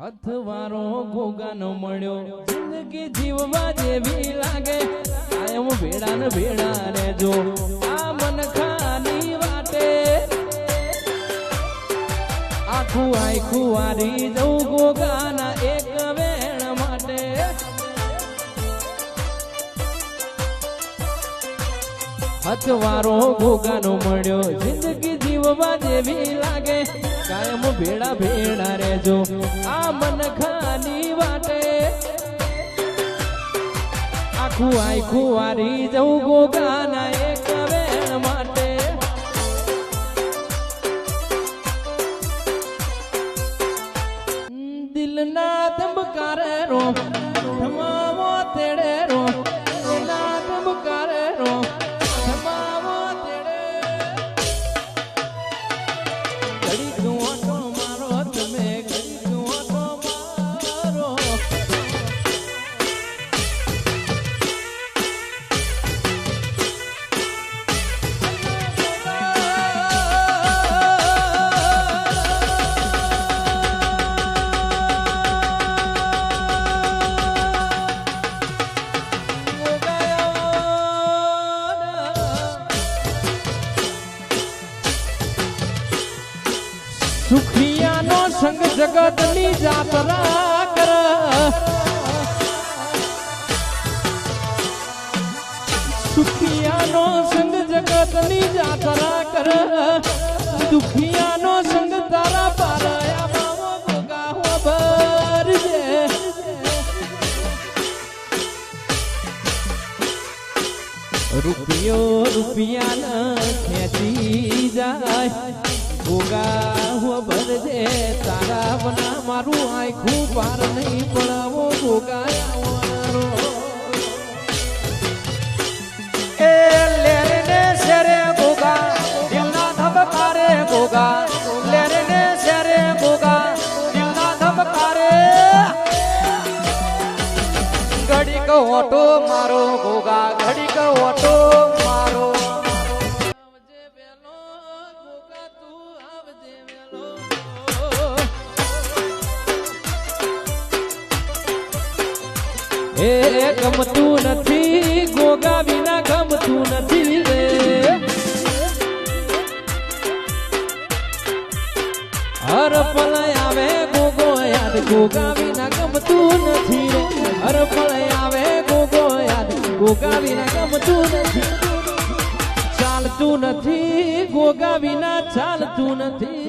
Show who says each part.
Speaker 1: હથવારો ગોગાનો મળ્યો. જિંદગી જીવવા જેવી લાગે. કાયમ ભેડા ને ભેડા રહેજો આ મન ખાની વાટે. આખું આખું વારી જવું ગોગાના એક વેણ માટે. હથવારો ગોગાનો મળ્યો. જિંદગી જીવવા જેવી લાગે. કાયમ ભેડા ભેડા રેજો આ મન ખાની વાટે. આખું આખું વારી જવું ગોગાના એક વેણ માટે. દિલના ધબકારે રો સુખિયાનો સંગ જગતની જાતરા કર. સુખિયાનો સંગ જગતની જાતરા કર. દુખિયાનો સંગ તારા પારયા બાવો ગોગા હો જે રૂપિયો રૂપિયા ખેંચી જાય. ગોગા હું મારું આખું પાર.
Speaker 2: એ લેરે શેરે ભોગા, દિલના ધબકારે ભોગા લેરે શેરે ભોગા, દિલના ધબકારે ઘડી કો ઓટો મારો ભોગા ઘડી કો ઓટો
Speaker 1: એ ગમતું નથી, ગોગા વિના ગમતું નથી રે. આવે, ગોગો યાદ, ગોગા વિના ગમતું નથી રે. આવે, ગોગો યાદ, ગોગા વિના ગમતું નથી. ચાલતું નથી, ગોગા વિના ચાલતું નથી.